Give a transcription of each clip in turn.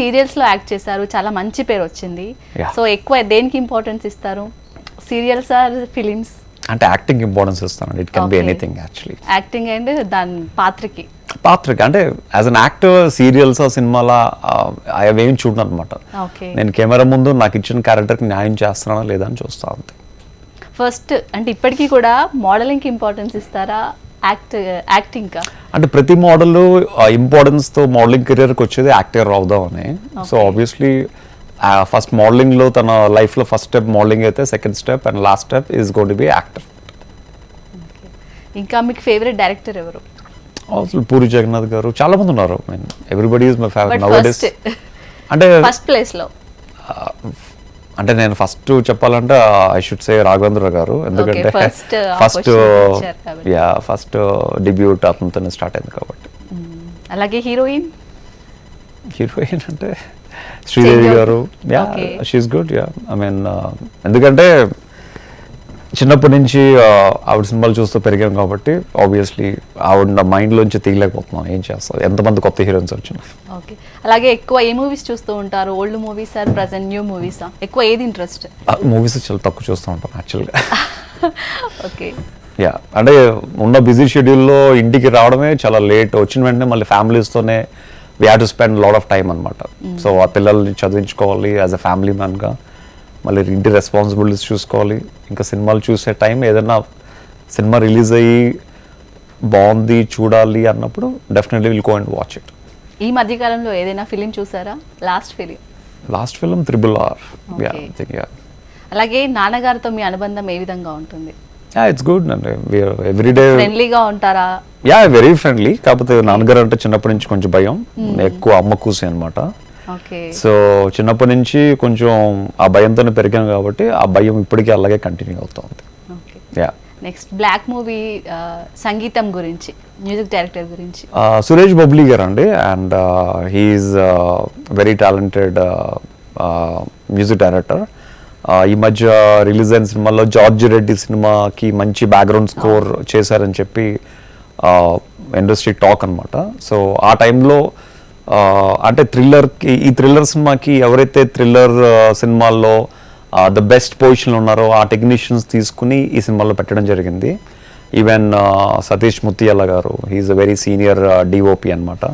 సీరియల్స్లో యాక్ట్ చేశారు చాలా మంచి పేరు వచ్చింది. సో ఎక్కువ దేనికి ఇంపార్టెన్స్ ఇస్తారు? Serials or films. అంటే యాక్టింగ్ ఇంపార్టెన్స్ ఇస్తాను it can be. Anything actually acting and దాని పాత్రకి. పాత్రకి అంటే యాజ్ అన్ యాక్టర్ సీరియల్స్ సినిమాలా అవేం చూడను అనమాట ఓకే నేను కెమెరా ముందు నాకు ఇచ్చిన క్యారెక్టర్కి న్యాయం చేస్తున్నానా లేదా అని చూస్తా అంతే. ఫస్ట్ అంటే ఇప్పటికీ కూడా మోడలింగ్ ఇంపార్టెన్స్ ఇస్తారా? యాక్ట్ యాక్టింగ్ కా? అంటే ప్రతి మోడల్ ఇంపార్టెన్స్తో మోడలింగ్ కెరియర్కి వచ్చేది యాక్టర్ అవుదామని. సో. ఆబ్వియస్లీ ఫస్ట్ మోడలింగ్లో తన లైఫ్లో ఫస్ట్ స్టెప్ మోడలింగ్ అయితే second step and last step is going to be actor ఇంకా మీకు ఫేవరెట్ డైరెక్టర్ ఎవరు? అసలు పూరి జగన్నాథ్ గారు చాలా మంది ఉన్నారు mean everybody is my favourite nowadays అంటే ఫస్ట్ ప్లేస్లో. అంటే నేను ఫస్ట్ చెప్పాలంటే ఐ షుడ్ సే రాఘవేంద్ర గారు ఎందుకంటే ఫస్ట్. యా ఫస్ట్ డిబ్యూట్ అతనితోనే స్టార్ట్ అయింది కాబట్టి అలాగే హీరోయిన్ హీరోయిన్ అంటే Sridevi. Garu yeah. She's good yeah I mean ఎందుకంటే చిన్నప్పటి నుంచి ఆవిడ సినిమాలు చూస్తూ పెరిగాం కాబట్టి ఆబ్వియస్లీ ఆవిడ నా మైండ్లోంచి తీయలేకపోతున్నాను ఏం చేస్తాను ఎంతమంది కొత్త హీరోయిన్స్ వచ్చినా. ఓకే. అలాగే ఎక్కువ ఏ మూవీస్ చూస్తూ ఉంటారు? Old movies or present new మూవీసా? ఎక్కువ ఏది ఇంట్రెస్ట్? మూవీస్ చాలా తక్కువ చూస్తూ ఉంటాను యాక్చువల్గా ఓకే. యా. అంటే ఉన్న బిజీ షెడ్యూల్లో ఇంటికి రావడమే చాలా లేట్. వచ్చిన వెంటనే మళ్ళీ ఫ్యామిలీస్తోనే we have to spend lot of time అనమాట సో ఆ పిల్లల్ని చదివించుకోవాలి యాజ్ అ ఫ్యామిలీ మ్యాన్గా మళ్ళీ ఇంటి రెస్పాన్సిబిలిటీస్ చూసుకోవాలి. ఇంకా సినిమాలు చూసే టైం ఏదైనా సినిమా రిలీజ్ అయ్యి బాగుంది చూడాలి అన్నప్పుడు definitely will go and watch it ఈ మధ్య కాలంలో ఏదైనా ఫిలిం చూసారా? Last film last film triple R అలాగే నాన్నగారితో మీ అనుబంధం ఏ విధంగా ఉంటుంది? ఇట్స్ గుడ్ అండి ఎవ్రీడే ఫ్రెండ్లీగా ఉంటారా? యా వెరీ ఫ్రెండ్లీ కాకపోతే నాన్నగారు అంటే చిన్నప్పటి నుంచి కొంచెం భయం. ఎక్కువ అమ్మ కూసి అనమాట సో చిన్నప్పటి నుంచి కొంచెం ఆ భయంతోనే పెరిగాను కాబట్టి ఆ భయం ఇప్పటికీ అలాగే కంటిన్యూ అవుతా ఉంది యా నెక్స్ట్ బ్లాక్ మూవీ సంగీతం గురించి మ్యూజిక్ డైరెక్టర్ గురించి. సురేష్ బబ్లీ గారు అండి and he's very talented music director ఈ మధ్య రిలీజ్ అయిన సినిమాలో జార్జ్ రెడ్డి సినిమాకి మంచి బ్యాక్గ్రౌండ్ స్కోర్ చేశారని చెప్పి ఇండస్ట్రీ టాక్ అన్నమాట. సో ఆ టైంలో అంటే థ్రిల్లర్కి ఈ థ్రిల్లర్ సినిమాకి ఎవరైతే థ్రిల్లర్ సినిమాల్లో ద బెస్ట్ పొజిషన్లో ఉన్నారో ఆ టెక్నీషియన్స్ తీసుకుని ఈ సినిమాలో పెట్టడం జరిగింది. ఈవెన్ సతీష్ ముత్యాల గారు he is a very senior DOP అనమాట.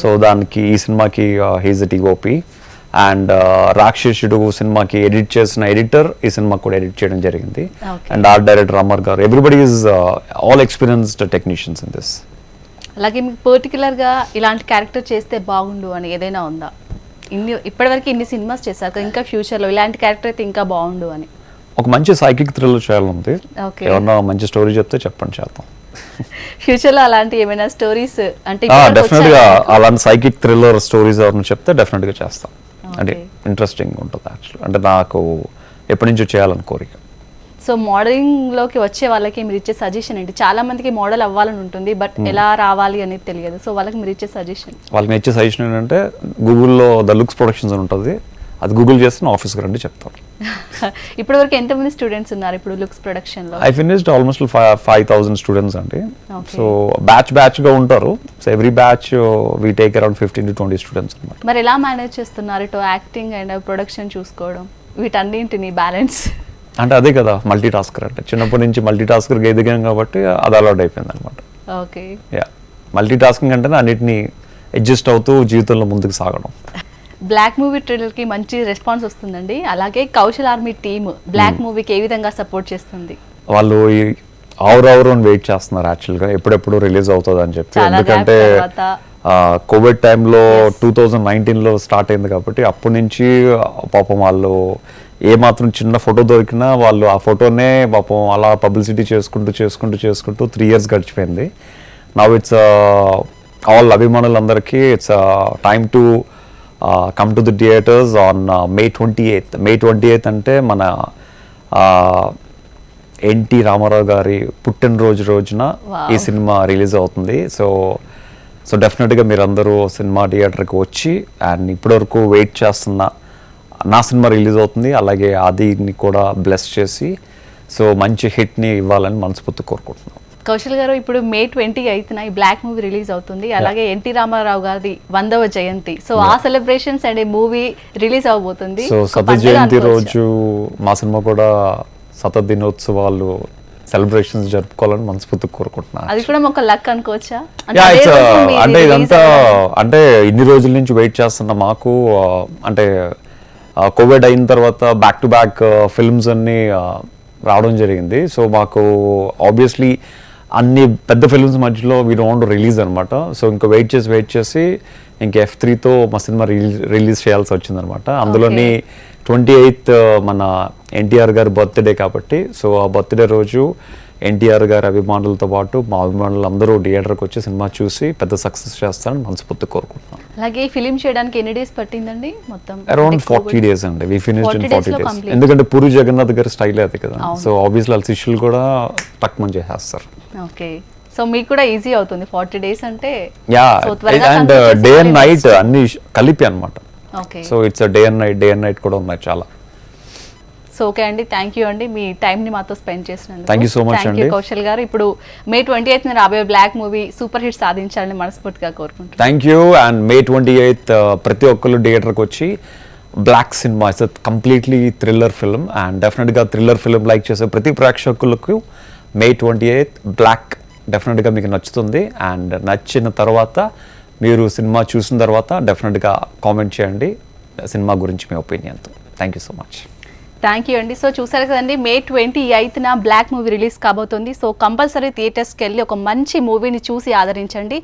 సో దానికి ఈ సినిమాకి హీఈస్ డిఓపి అండ్ రాక్షసుడు సినిమాకి ఎడిట్ చేసిన ఎడిటర్ ఈ సినిమా కూడా ఎడిట్ చేయడం జరిగింది. అండ్ ఆర్ట్ డైరెక్టర్ అమర్ గారు. Everybody is all experienced technicians in this అలాగే మీకు పర్టికులర్గా ఇలాంటి క్యారెక్టర్ చేస్తే బాగుండు అని ఏదైనా ఉందా? ఇన్ని ఇప్పటివరకు ఇన్ని సినిమాస్ చేశారు కదా ఇంకా ఫ్యూచర్లో ఇలాంటి క్యారెక్టర్ అయితే ఇంకా బాగుండు అని. ఒక మంచి సైకిక్ థ్రిల్లర్ చేయాలంది Okay. ఎవరన్నా మంచి స్టోరీ చెప్తే చెప్పండి చేద్దాం. ఫ్యూచర్లో అలాంటి ఏమైనా స్టోరీస్ అంటే ఇప్పటివరకు డెఫినెట్గా వచ్చాయా? అలాంటి సైకిక్ థ్రిల్లర్ స్టోరీస్ ఎవరిని చెప్తే డెఫినెట్గా చేస్తాం. అంటే. ఇంట్రెస్టింగ్ ఉంటుంది యాక్చువల్ అంటే నాకు ఎప్పటి నుంచో చేయాలని కోరిక. సో మోడలింగ్లోకి వచ్చే వాళ్ళకి మీరు ఇచ్చే సజెషన్ ఏంటి? చాలా మందికి మోడల్ అవ్వాలని ఉంటుంది బట్ Hmm. ఎలా రావాలి అనేది తెలియదు. సో వాళ్ళకి మీరు ఇచ్చే సజెషన్ వాళ్ళకి ఇచ్చే సజెషన్ ఏంటంటే గూగుల్లో ద లుక్స్ ప్రొడక్షన్స్ అని ఉంటుంది. అది గూగుల్ చేస్తే నా ఆఫీస్కి రండి చెప్తాను. ఇప్పటి వరకు ఎంతమంది స్టూడెంట్స్ ఉన్నారు ఇప్పుడు లుక్స్ ప్రొడక్షన్లో? I finished almost five thousand students అండి. సో బ్యాచ్ బ్యాచ్గా ఉంటారు. So every batch we take around fifteen to twenty students అనమాట మరి ఎలా మేనేజ్ చేస్తున్నారు ఇటు యాక్టింగ్ అండ్ ప్రొడక్షన్ చూసుకోవడం? వీటన్నింటిని బ్యాలెన్స్ అంటే అదే కదా మల్టీ టాస్కర్ అంటే. చిన్నప్పటి నుంచి మల్టీ టాస్కర్గా ఎదిగాం కాబట్టి అది అలవాట్ అయిపోయింది అనమాట ఓకే. యా మల్టీ టాస్కింగ్ అంటేనే అన్నిటిని అడ్జస్ట్ అవుతూ జీవితంలో ముందుకు సాగడం. బ్లాక్ మూవీ ట్రైలర్కి మంచి రెస్పాన్స్ వస్తుందండి. అలాగే కౌశల్ ఆర్మీ టీమ్ బ్లాక్. మూవీకి ఏ విధంగా సపోర్ట్ చేస్తుంది? వాళ్ళు ఈ ఆవురు ఆవురు అని వెయిట్ చేస్తున్నారు యాక్చువల్గా ఎప్పుడెప్పుడు రిలీజ్ అవుతుంది అని చెప్పి. ఎందుకంటే. కోవిడ్ టైంలో. టూ థౌజండ్ నైన్టీన్లో స్టార్ట్ అయింది కాబట్టి అప్పటి నుంచి పాపం వాళ్ళు ఏ మాత్రం చిన్న ఫోటో దొరికినా వాళ్ళు ఆ ఫోటోనే పాపం అలా పబ్లిసిటీ చేసుకుంటూ చేసుకుంటూ చేసుకుంటూ త్రీ ఇయర్స్ గడిచిపోయింది. నవ్ ఇట్స్ ఆల్ అభిమానులందరికీ it's time to come to the theatres on May twenty eighth May twenty eighth అంటే మన ఎన్టీ రామారావు గారి పుట్టినరోజు రోజున. ఈ సినిమా రిలీజ్ అవుతుంది. సో సో డెఫినెట్గా మీరందరూ సినిమా థియేటర్కి వచ్చి అండ్ ఇప్పటివరకు వెయిట్ చేస్తున్న నా సినిమా రిలీజ్ అవుతుంది. అలాగే ఆదిని కూడా బ్లెస్ చేసి సో మంచి హిట్ని ఇవ్వాలని మనస్ఫూర్తి కోరుకుంటున్నాం కౌశల్ గారు ఇప్పుడు మే ట్వంటీ ఎయిత్న ఈ బ్లాక్ మూవీ రిలీజ్ అవుతుంది. అలాగే ఎన్టీ రామారావు గారి వందవ జయంతి. సో ఆ సెలబ్రేషన్స్ అండ్ మూవీ రిలీజ్ అవబోతుంది సో పండుగ జయంతి? రోజు మా సినిమా కూడా శత దినోత్సవాలు సెలబ్రేషన్స్ జరుపుకోవాలని మనస్ఫూర్తిగా కోరుకుంటున్నాను. అది కూడా ఒక లక్ అనుకోవచ్చా? అంటే release ఇదంతా. అంటే ఇన్ని రోజుల నుంచి వెయిట్ చేస్తున్న మాకు ఆ, అంటే కోవిడ్ అయిన తర్వాత బ్యాక్ టు బ్యాక్ ఫిల్మ్స్ అన్ని రావడం జరిగింది. సో మాకు ఆబ్వియస్లీ అన్ని పెద్ద ఫిల్మ్స్ మధ్యలో వీ డోంట్ రిలీజ్ అనమాట సో ఇంకా వెయిట్ చేసి వెయిట్ చేసి ఇంక ఎఫ్ త్రీతో మా సినిమా రిలీజ్ రిలీజ్ చేయాల్సి వచ్చిందనమాట అందులోని ట్వంటీ ఎయిత్ మన ఎన్టీఆర్ గారి బర్త్డే కాబట్టి సో ఆ బర్త్డే రోజు ఎన్టీఆర్ గారి అభిమానులతో పాటు మా అభిమానులు అందరూ థియేటర్కి వచ్చి సినిమా చూసి పెద్ద సక్సెస్ చేస్తారని మనస్ఫూర్తి కోరుకుంటున్నాను అలాగే ఫిలిం చేయడానికి ఎన్ని డేస్ పట్టిందండి? మొత్తం అరౌండ్ ఫార్టీ డేస్ అండి. We finished in 40 days forty days. ఎందుకంటే పూరి జగన్నాథ్ గారి స్టైల్ అది కదా. సో ఆబ్వియస్లీ వాళ్ళ శిష్యులు కూడా తక్కువ చేసేస్తారు. ఓకే. సో మీకు కూడా ఈజీ అవుతుంది. ఫార్టీ డేస్ అంటే yeah. And day and night అన్ని కలిపి అన్నమాట. Okay. So it's day and night day and night కూడా ఉన్నాయి చాలా. సో ఓకే అండి థ్యాంక్ యూ అండి. మీ టైం ని మాతో స్పెండ్ చేసినందుకు. So much Thank you, అండి. కౌశల్ గారు. ఇప్పుడు మే ట్వంటీ ఎయిత్ రాబోయే బ్లాక్ మూవీ సూపర్ హిట్ సాధించాలని మనస్ఫూర్తిగా కోరుకుంటున్నాను. Thank you and May twenty eighth ప్రతి ఒక్కరు థియేటర్కి వచ్చి black cinema it's completely thriller film and డెఫినెట్గా థ్రిల్లర్ ఫిల్మ్ లైక్ చేసే ప్రతి ప్రేక్షకులకు మే ట్వంటీ ఎయిత్ బ్లాక్ డెఫినెట్గా మీకు నచ్చుతుంది అండ్ నచ్చిన తర్వాత మీరు సినిమా చూసిన తర్వాత డెఫినెట్గా కామెంట్ చేయండి. సినిమా గురించి మీ ఒపీనియన్తో thank you so much thank you అండి సో చూసారు కదండి మే ట్వంటీ ఎయిత్న బ్లాక్ మూవీ రిలీజ్ కాబోతుంది. సో కంపల్సరీ థియేటర్స్కి వెళ్ళి ఒక మంచి మూవీని చూసి ఆదరించండి.